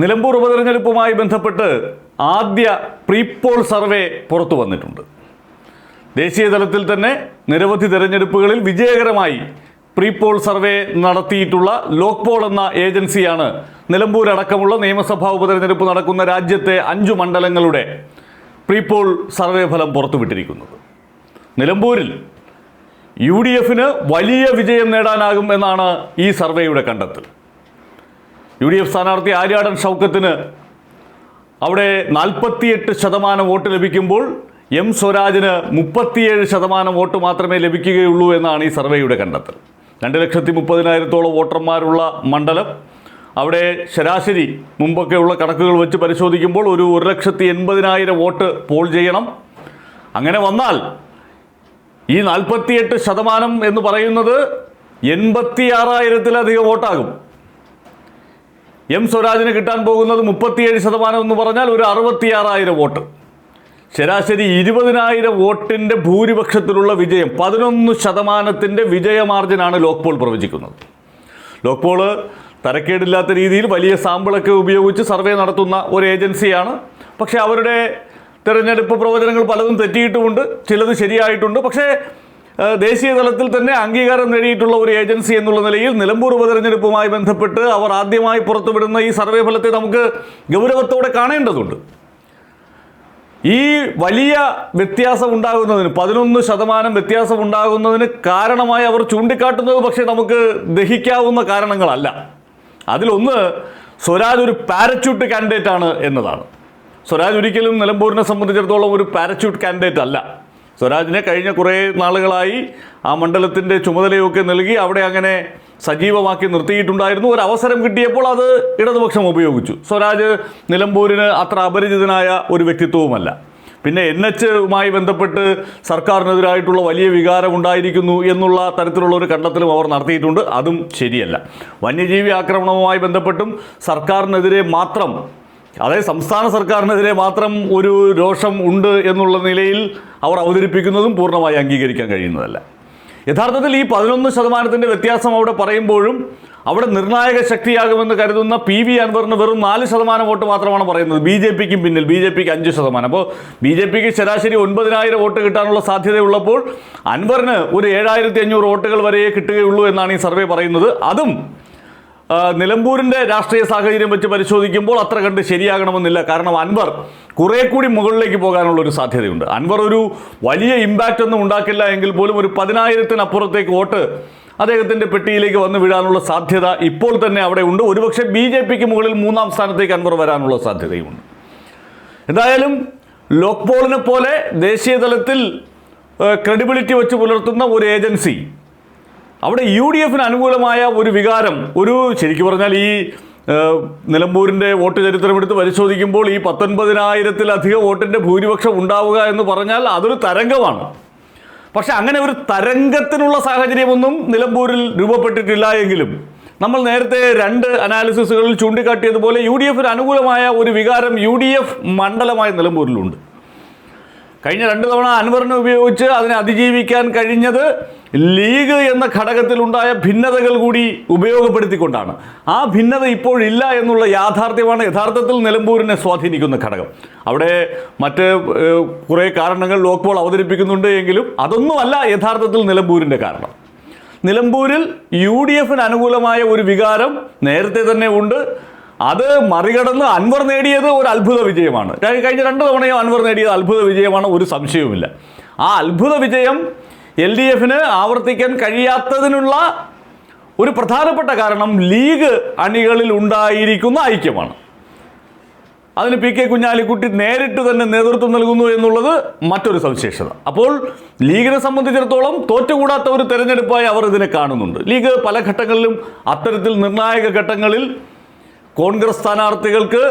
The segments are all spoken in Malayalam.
നിലമ്പൂർ ഉപതെരഞ്ഞെടുപ്പുമായി ബന്ധപ്പെട്ട് ആദ്യ പ്രീപോൾ സർവേ പുറത്തു വന്നിട്ടുണ്ട്. ദേശീയ തലത്തിൽ തന്നെ നിരവധി തെരഞ്ഞെടുപ്പുകളിൽ വിജയകരമായി പ്രീപോൾ സർവേ നടത്തിയിട്ടുള്ള ലോക്പോൾ എന്ന ഏജൻസിയാണ് നിലമ്പൂർ അടക്കമുള്ള നിയമസഭാ ഉപതെരഞ്ഞെടുപ്പ് നടക്കുന്ന രാജ്യത്തെ അഞ്ചു മണ്ഡലങ്ങളുടെ പ്രീപോൾ സർവേ ഫലം പുറത്തുവിട്ടിരിക്കുന്നത്. നിലമ്പൂരിൽ യു ഡി എഫിന് വലിയ വിജയം നേടാനാകും എന്നാണ് ഈ സർവേയുടെ കണ്ടെത്തൽ. യു ഡി എഫ് സ്ഥാനാർത്ഥി ആര്യാടൻ ഷൗക്കത്തിന് അവിടെ നാൽപ്പത്തിയെട്ട് ശതമാനം വോട്ട് ലഭിക്കുമ്പോൾ എം സ്വരാജിന് മുപ്പത്തിയേഴ് ശതമാനം വോട്ട് മാത്രമേ ലഭിക്കുകയുള്ളൂ എന്നാണ് ഈ സർവേയുടെ കണ്ടെത്തൽ. രണ്ട് ലക്ഷത്തി മുപ്പതിനായിരത്തോളം വോട്ടർമാരുള്ള മണ്ഡലം അവിടെ ശരാശരി മുമ്പൊക്കെയുള്ള കണക്കുകൾ വെച്ച് പരിശോധിക്കുമ്പോൾ ഒരു ഒരു ലക്ഷത്തി എൺപതിനായിരം വോട്ട് പോൾ ചെയ്യണം. അങ്ങനെ വന്നാൽ ഈ നാൽപ്പത്തിയെട്ട് ശതമാനം എന്ന് പറയുന്നത് എൺപത്തി ആറായിരത്തിലധികം വോട്ടാകും. എം സ്വരാജിന് കിട്ടാൻ പോകുന്നത് മുപ്പത്തിയേഴ് ശതമാനം എന്ന് പറഞ്ഞാൽ ഒരു അറുപത്തിയാറായിരം വോട്ട്. ശരാശരി ഇരുപതിനായിരം വോട്ടിന്റെ ഭൂരിപക്ഷത്തിലുള്ള വിജയം പതിനൊന്ന് ശതമാനത്തിന്റെ വിജയമാർജിനാണ് ലോക്പോൾ പ്രവചിക്കുന്നത്. ലോക്പോൾ തരക്കേടില്ലാത്ത രീതിയിൽ വലിയ സാമ്പിളൊക്കെ ഉപയോഗിച്ച് സർവേ നടത്തുന്ന ഒരു ഏജൻസിയാണ്. പക്ഷേ അവരുടെ തിരഞ്ഞെടുപ്പ് പ്രവചനങ്ങൾ പലതും തെറ്റിയിട്ടുമുണ്ട് ചിലത് ശരിയായിട്ടുണ്ട്. പക്ഷേ ദേശീയ തലത്തിൽ തന്നെ അംഗീകാരം നേടിയിട്ടുള്ള ഒരു ഏജൻസി എന്നുള്ള നിലയിൽ നിലമ്പൂർ ഉപതെരഞ്ഞെടുപ്പുമായി ബന്ധപ്പെട്ട് അവർ ആദ്യമായി പുറത്തുവിടുന്ന ഈ സർവേ ഫലത്തെ നമുക്ക് ഗൗരവത്തോടെ കാണേണ്ടതുണ്ട്. ഈ വലിയ വ്യത്യാസം ഉണ്ടാകുന്നതിന് പതിനൊന്ന് ശതമാനം വ്യത്യാസം ഉണ്ടാകുന്നതിന് കാരണമായി അവർ ചൂണ്ടിക്കാട്ടുന്നത് പക്ഷേ നമുക്ക് ദഹിക്കാവുന്ന കാരണങ്ങളല്ല. അതിലൊന്ന് സ്വരാജ് ഒരു പാരച്യൂട്ട് കാൻഡിഡേറ്റ് ആണ് എന്നതാണ്. സ്വരാജ് ഒരിക്കലും നിലമ്പൂരിനെ സംബന്ധിച്ചിടത്തോളം ഒരു പാരച്യൂട്ട് കാൻഡിഡേറ്റ് അല്ല സ്വരാജിനെ കഴിഞ്ഞ കുറേ നാളുകളായി ആ മണ്ഡലത്തിന്റെ ചുമതലയൊക്കെ നൽകി അവിടെ അങ്ങനെ സജീവമാക്കി നിർത്തിയിട്ടുണ്ടായിരുന്നു. ഒരു അവസരം കിട്ടിയപ്പോൾ അത് ഇടതുപക്ഷം ഉപയോഗിച്ചു. സ്വരാജ് നിലമ്പൂരിന് അത്ര അപരിചിതനായ ഒരു വ്യക്തിത്വവുമല്ല. പിന്നെ എൻ എച്ചുമായി ബന്ധപ്പെട്ട് സർക്കാരിനെതിരായിട്ടുള്ള വലിയ വികാരം ഉണ്ടായിരിക്കുന്നു എന്നുള്ള തരത്തിലുള്ള ഒരു കണ്ടെത്തലും അവർ നടത്തിയിട്ടുണ്ട്. അതും ശരിയല്ല. വന്യജീവി ആക്രമണവുമായി ബന്ധപ്പെട്ടും സർക്കാരിനെതിരെ മാത്രം അതായത് സംസ്ഥാന സർക്കാരിനെതിരെ മാത്രം ഒരു രോഷം ഉണ്ട് എന്നുള്ള നിലയിൽ അവർ അവതരിപ്പിക്കുന്നതും പൂർണമായി അംഗീകരിക്കാൻ കഴിയുന്നതല്ല. യഥാർത്ഥത്തിൽ ഈ പതിനൊന്ന് ശതമാനത്തിന്റെ വ്യത്യാസം അവിടെ പറയുമ്പോഴും അവിടെ നിർണായക ശക്തിയാകുമെന്ന് കരുതുന്ന പി വി അൻവറിന് വെറും നാല് ശതമാനം വോട്ട് മാത്രമാണ് പറയുന്നത്. ബി ജെ പിക്കും പിന്നിൽ ബി ജെ പിക്ക് അഞ്ച് ശതമാനം. അപ്പോൾ ബി ജെ പിക്ക് ശരാശരി ഒൻപതിനായിരം വോട്ട് കിട്ടാനുള്ള സാധ്യതയുള്ളപ്പോൾ അൻവറിന് ഒരു ഏഴായിരത്തി അഞ്ഞൂറ് വോട്ടുകൾ വരെയേ കിട്ടുകയുള്ളൂ എന്നാണ് ഈ സർവേ പറയുന്നത്. അതും നിലമ്പൂരിന്റെ രാഷ്ട്രീയ സാഹചര്യം വെച്ച് പരിശോധിക്കുമ്പോൾ അത്ര കണ്ട് ശരിയാകണമെന്നില്ല. കാരണം അൻവർ കുറേ കൂടി മുകളിലേക്ക് പോകാനുള്ള ഒരു സാധ്യതയുണ്ട്. അൻവർ ഒരു വലിയ ഇമ്പാക്റ്റ് ഒന്നും ഉണ്ടാക്കില്ല എങ്കിൽ പോലും ഒരു പതിനായിരത്തിനപ്പുറത്തേക്ക് വോട്ട് അദ്ദേഹത്തിന്റെ പെട്ടിയിലേക്ക് വന്ന് വീഴാനുള്ള സാധ്യത ഇപ്പോൾ തന്നെ അവിടെ ഉണ്ട്. ഒരുപക്ഷെ ബി ജെ പിക്ക് മുകളിൽ മൂന്നാം സ്ഥാനത്തേക്ക് അൻവർ വരാനുള്ള സാധ്യതയുമുണ്ട്. എന്തായാലും ലോക്പോളിനെ പോലെ ദേശീയ തലത്തിൽ ക്രെഡിബിലിറ്റി വെച്ച് പുലർത്തുന്ന ഒരു ഏജൻസി അവിടെ യു ഡി എഫിന് അനുകൂലമായ ഒരു വികാരം ഒരു ശരിക്കും പറഞ്ഞാൽ ഈ നിലമ്പൂരിന്റെ വോട്ട് ചരിത്രമെടുത്ത് പരിശോധിക്കുമ്പോൾ ഈ പത്തൊൻപതിനായിരത്തിലധികം വോട്ടിന്റെ ഭൂരിപക്ഷം ഉണ്ടാവുക എന്ന് പറഞ്ഞാൽ അതൊരു തരംഗമാണ്. പക്ഷെ അങ്ങനെ ഒരു തരംഗത്തിനുള്ള സാഹചര്യമൊന്നും നിലമ്പൂരിൽ രൂപപ്പെട്ടിട്ടില്ല എങ്കിലും നമ്മൾ നേരത്തെ രണ്ട് അനാലിസിസുകളിൽ ചൂണ്ടിക്കാട്ടിയതുപോലെ യു ഡി എഫിന് അനുകൂലമായ ഒരു വികാരം യു ഡി എഫ് മണ്ഡലമായ നിലമ്പൂരിലുണ്ട്. കഴിഞ്ഞ രണ്ട് തവണ അൻവറിനെ ഉപയോഗിച്ച് അതിനെ അതിജീവിക്കാൻ കഴിഞ്ഞത് ലീഗ് എന്ന ഘടകത്തിലുണ്ടായ ഭിന്നതകൾ കൂടി ഉപയോഗപ്പെടുത്തിക്കൊണ്ടാണ്. ആ ഭിന്നത ഇപ്പോഴില്ല എന്നുള്ള യാഥാർത്ഥ്യമാണ് യഥാർത്ഥത്തിൽ നിലമ്പൂരിനെ സ്വാധീനിക്കുന്ന ഘടകം. അവിടെ മറ്റ് കുറേ കാരണങ്ങൾ ലോക്പോൾ അവതരിപ്പിക്കുന്നുണ്ട് എങ്കിലും അതൊന്നുമല്ല യഥാർത്ഥത്തിൽ നിലമ്പൂരിന്റെ കാരണം. നിലമ്പൂരിൽ യു ഡി എഫിന് അനുകൂലമായ ഒരു വികാരം നേരത്തെ തന്നെ ഉണ്ട്. അത് മറികടന്ന് അൻവർ നേടിയത് ഒരു അത്ഭുത വിജയമാണ്. കഴിഞ്ഞ രണ്ട് തവണയും അൻവർ നേടിയത് അത്ഭുത വിജയമാണ് ഒരു സംശയവുമില്ല. ആ അത്ഭുത വിജയം എൽ ഡി എഫിന് ആവർത്തിക്കാൻ കഴിയാത്തതിനുള്ള ഒരു പ്രധാനപ്പെട്ട കാരണം ലീഗ് അണികളിൽ ഉണ്ടായിരിക്കുന്ന ഐക്യമാണ്. അതിന് പി കെ കുഞ്ഞാലിക്കുട്ടി നേരിട്ട് തന്നെ നേതൃത്വം നൽകുന്നു എന്നുള്ളത് മറ്റൊരു സവിശേഷത. അപ്പോൾ ലീഗിനെ സംബന്ധിച്ചിടത്തോളം തോറ്റുകൂടാത്ത ഒരു തെരഞ്ഞെടുപ്പായി അവർ ഇതിനെ കാണുന്നുണ്ട്. ലീഗ് പല ഘട്ടങ്ങളിലും അത്തരത്തിൽ നിർണായക ഘട്ടങ്ങളിൽ കോൺഗ്രസ് സ്ഥാനാർത്ഥികൾക്ക്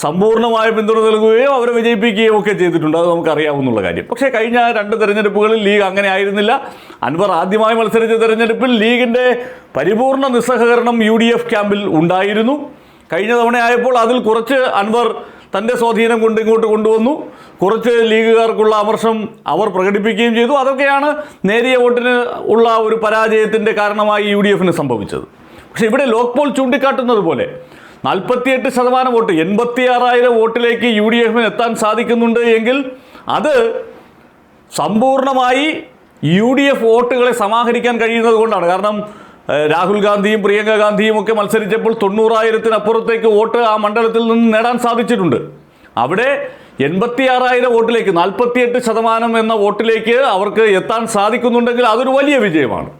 സമ്പൂർണമായ പിന്തുണ നൽകുകയോ അവരെ വിജയിപ്പിക്കുകയോ ഒക്കെ ചെയ്തിട്ടുണ്ട്. അത് നമുക്കറിയാവുന്നുള്ള കാര്യം. പക്ഷേ കഴിഞ്ഞ രണ്ട് തെരഞ്ഞെടുപ്പുകളിൽ ലീഗ് അങ്ങനെ ആയിരുന്നില്ല. അൻവർ ആദ്യമായി മത്സരിച്ച തെരഞ്ഞെടുപ്പിൽ ലീഗിന്റെ പരിപൂർണ നിസ്സഹകരണം യു ക്യാമ്പിൽ ഉണ്ടായിരുന്നു. കഴിഞ്ഞ തവണയായപ്പോൾ അതിൽ കുറച്ച് അൻവർ തന്റെ സ്വാധീനം കൊണ്ട് ഇങ്ങോട്ട് കൊണ്ടുവന്നു. കുറച്ച് ലീഗുകാർക്കുള്ള അമർഷം അവർ പ്രകടിപ്പിക്കുകയും ചെയ്തു. അതൊക്കെയാണ് നേരിയ വോട്ടിന് ഉള്ള ഒരു പരാജയത്തിന്റെ കാരണമായി യു സംഭവിച്ചത്. പക്ഷേ ഇവിടെ ലോക്പോൾ ചൂണ്ടിക്കാട്ടുന്നത് പോലെ നാൽപ്പത്തിയെട്ട് ശതമാനം വോട്ട് എൺപത്തി ആറായിരം വോട്ടിലേക്ക് യു ഡി എഫിന് എത്താൻ സാധിക്കുന്നുണ്ട് എങ്കിൽ അത് സമ്പൂർണമായി യു ഡി എഫ് വോട്ടുകളെ സമാഹരിക്കാൻ കഴിയുന്നത് കൊണ്ടാണ്. കാരണം രാഹുൽ ഗാന്ധിയും പ്രിയങ്ക ഗാന്ധിയും ഒക്കെ മത്സരിച്ചപ്പോൾ തൊണ്ണൂറായിരത്തിനപ്പുറത്തേക്ക് വോട്ട് ആ മണ്ഡലത്തിൽ നിന്ന് നേടാൻ സാധിച്ചിട്ടുണ്ട്. അവിടെ എൺപത്തി ആറായിരം വോട്ടിലേക്ക് നാൽപ്പത്തിയെട്ട് ശതമാനം എന്ന വോട്ടിലേക്ക് അവർക്ക് എത്താൻ സാധിക്കുന്നുണ്ടെങ്കിൽ അതൊരു വലിയ വിജയമാണ്.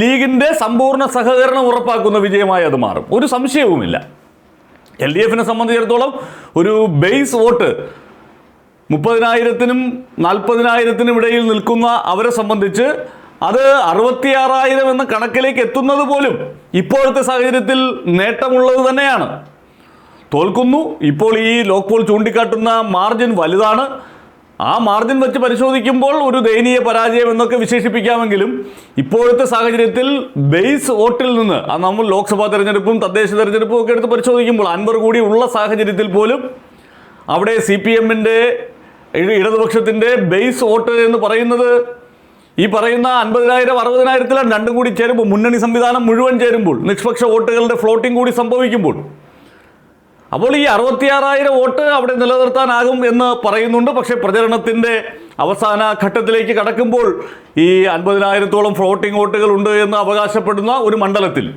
ലീഗിന്റെ സമ്പൂർണ സഹകരണം ഉറപ്പാക്കുന്ന വിജയമായി അത് മാറും. ഒരു സംശയവുമില്ല. എൽ ഡി എഫിനെ സംബന്ധിച്ചിടത്തോളം ഒരു ബേസ് വോട്ട് മുപ്പതിനായിരത്തിനും നാൽപ്പതിനായിരത്തിനും ഇടയിൽ നിൽക്കുന്ന അവരെ സംബന്ധിച്ച് അത് അറുപത്തിയാറായിരം എന്ന കണക്കിലേക്ക് എത്തുന്നത് പോലും ഇപ്പോഴത്തെ സാഹചര്യത്തിൽ നേട്ടമുള്ളത് തന്നെയാണ്. തോൽക്കുന്നു. ഇപ്പോൾ ഈ ലോക്പോൾ പോൾ ചൂണ്ടിക്കാട്ടുന്ന മാർജിൻ വലുതാണ്. ആ മാർജിൻ വെച്ച് പരിശോധിക്കുമ്പോൾ ഒരു ദയനീയ പരാജയം എന്നൊക്കെ വിശേഷിപ്പിക്കാമെങ്കിലും ഇപ്പോഴത്തെ സാഹചര്യത്തിൽ ബേസ് വോട്ടിൽ നിന്ന് അത് നമ്മൾ ലോക്സഭാ തെരഞ്ഞെടുപ്പും തദ്ദേശ തെരഞ്ഞെടുപ്പും ഒക്കെ എടുത്ത് പരിശോധിക്കുമ്പോൾ അൻപർ കൂടി ഉള്ള സാഹചര്യത്തിൽ പോലും അവിടെ സി പി എമ്മിന്റെ ഇടതുപക്ഷത്തിന്റെ ബേസ് വോട്ട് എന്ന് പറയുന്നത് ഈ പറയുന്ന അൻപതിനായിരം അറുപതിനായിരത്തിലാണ് രണ്ടും കൂടി ചേരുമ്പോൾ മുന്നണി സംവിധാനം മുഴുവൻ ചേരുമ്പോൾ നിഷ്പക്ഷ വോട്ടുകളുടെ ഫ്ലോട്ടിംഗ് കൂടി സംഭവിക്കുമ്പോൾ അപ്പോൾ ഈ അറുപത്തിയാറായിരം വോട്ട് അവിടെ നിലനിർത്താനാകും എന്ന് പറയുന്നുണ്ട്. പക്ഷേ പ്രചരണത്തിന്റെ അവസാന ഘട്ടത്തിലേക്ക് കടക്കുമ്പോൾ ഈ അൻപതിനായിരത്തോളം ഫ്ലോട്ടിംഗ് വോട്ടുകൾ ഉണ്ട് എന്ന് അവകാശപ്പെടുന്ന ഒരു മണ്ഡലത്തിൽ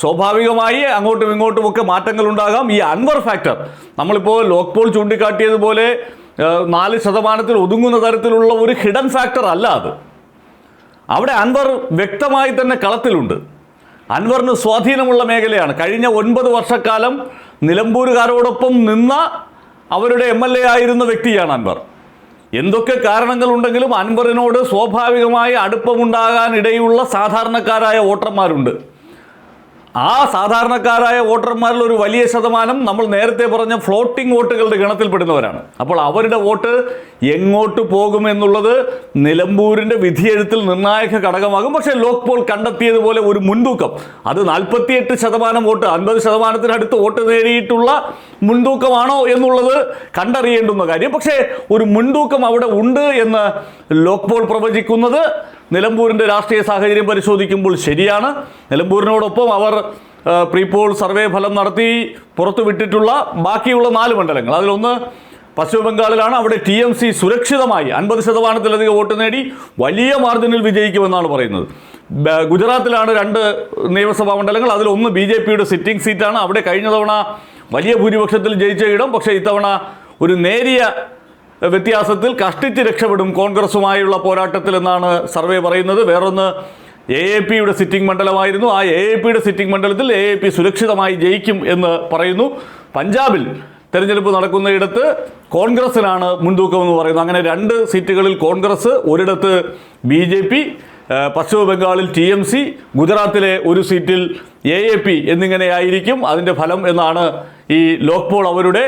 സ്വാഭാവികമായി അങ്ങോട്ടും ഇങ്ങോട്ടും ഒക്കെ മാറ്റങ്ങൾ ഉണ്ടാകാം. ഈ അൻവർ ഫാക്ടർ നമ്മളിപ്പോൾ ലോക്ക്പോൾ പോൾ ചൂണ്ടിക്കാട്ടിയതുപോലെ നാല് ശതമാനത്തിൽ ഒതുങ്ങുന്ന തരത്തിലുള്ള ഒരു ഹിഡൻ ഫാക്ടർ അല്ല അത്. അവിടെ അൻവർ വ്യക്തമായി തന്നെ കളത്തിലുണ്ട്. അൻവറിന് സ്വാധീനമുള്ള മേഖലയാണ്. കഴിഞ്ഞ ഒൻപത് വർഷക്കാലം നിലമ്പൂരുകാരോടൊപ്പം നിന്ന അവരുടെ എം എൽ എ ആയിരുന്ന വ്യക്തിയാണ് അൻവർ. എന്തൊക്കെ കാരണങ്ങളുണ്ടെങ്കിലും അൻവറിനോട് സ്വാഭാവികമായി അടുപ്പമുണ്ടാകാൻ ഇടയുള്ള സാധാരണക്കാരായ വോട്ടർമാരുണ്ട്. ആ സാധാരണക്കാരായ വോട്ടർമാരിൽ ഒരു വലിയ ശതമാനം നമ്മൾ നേരത്തെ പറഞ്ഞ ഫ്ലോട്ടിംഗ് വോട്ടുകളുടെ ഗണത്തിൽപ്പെടുന്നവരാണ്. അപ്പോൾ അവരുടെ വോട്ട് എങ്ങോട്ട് പോകുമെന്നുള്ളത് നിലമ്പൂരിന്റെ വിധിയെഴുത്തിൽ നിർണായക ഘടകമാകും. പക്ഷേ ലോക്പോൾ കണ്ടെത്തിയതുപോലെ ഒരു മുൻതൂക്കം. അത് നാൽപ്പത്തിയെട്ട് ശതമാനം വോട്ട് അൻപത് ശതമാനത്തിനടുത്ത് വോട്ട് നേടിയിട്ടുള്ള മുൻതൂക്കമാണോ എന്നുള്ളത് കണ്ടറിയേണ്ടുന്ന കാര്യം. പക്ഷേ ഒരു മുൻതൂക്കം അവിടെ ഉണ്ട് എന്ന് ലോക്പോൾ പ്രവചിക്കുന്നത് നിലമ്പൂരിന്റെ രാഷ്ട്രീയ സാഹചര്യം പരിശോധിക്കുമ്പോൾ ശരിയാണ്. നിലമ്പൂരിനോടൊപ്പം അവർ പ്രീപോൾ സർവേ ഫലം നടത്തി പുറത്തുവിട്ടിട്ടുള്ള ബാക്കിയുള്ള നാല് മണ്ഡലങ്ങൾ. അതിലൊന്ന് പശ്ചിമ ബംഗാളിലാണ്. അവിടെ ടി എം സി സുരക്ഷിതമായി അൻപത് ശതമാനത്തിലധികം വോട്ട് നേടി വലിയ മാർജിനിൽ വിജയിക്കുമെന്നാണ് പറയുന്നത്. ഗുജറാത്തിലാണ് രണ്ട് നിയമസഭാ മണ്ഡലങ്ങൾ. അതിലൊന്ന് ബി ജെ പിയുടെ സിറ്റിംഗ് സീറ്റാണ്. അവിടെ കഴിഞ്ഞ തവണ വലിയ ഭൂരിപക്ഷത്തിൽ ജയിച്ച ഇടം. പക്ഷേ ഇത്തവണ ഒരു നേരിയ വ്യത്യാസത്തിൽ കഷ്ടിച്ച് രക്ഷപ്പെടും കോൺഗ്രസുമായുള്ള പോരാട്ടത്തിൽ എന്നാണ് സർവേ പറയുന്നത്. വേറൊന്ന് എ എ പിയുടെ സിറ്റിംഗ് മണ്ഡലമായിരുന്നു. ആ എ എ പിയുടെ സിറ്റിംഗ് മണ്ഡലത്തിൽ എ എ പി സുരക്ഷിതമായി ജയിക്കും എന്ന് പറയുന്നു. പഞ്ചാബിൽ തെരഞ്ഞെടുപ്പ് നടക്കുന്നയിടത്ത് കോൺഗ്രസിനാണ് മുൻതൂക്കം എന്ന് പറയുന്നത്. അങ്ങനെ രണ്ട് സീറ്റുകളിൽ കോൺഗ്രസ് ഒരിടത്ത് ബി ജെ പി പശ്ചിമ ബംഗാളിൽ ടി എം സി ഗുജറാത്തിലെ ഒരു സീറ്റിൽ എ എ പി എന്നിങ്ങനെയായിരിക്കും അതിന്റെ ഫലം എന്നാണ് ഈ ലോക്പോൾ അവരുടെ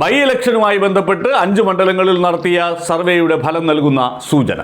ബൈ ഇലക്ഷനുമായി ബന്ധപ്പെട്ട് അഞ്ച് മണ്ഡലങ്ങളിൽ നടത്തിയ സർവേയുടെ ഫലം നൽകുന്ന സൂചന.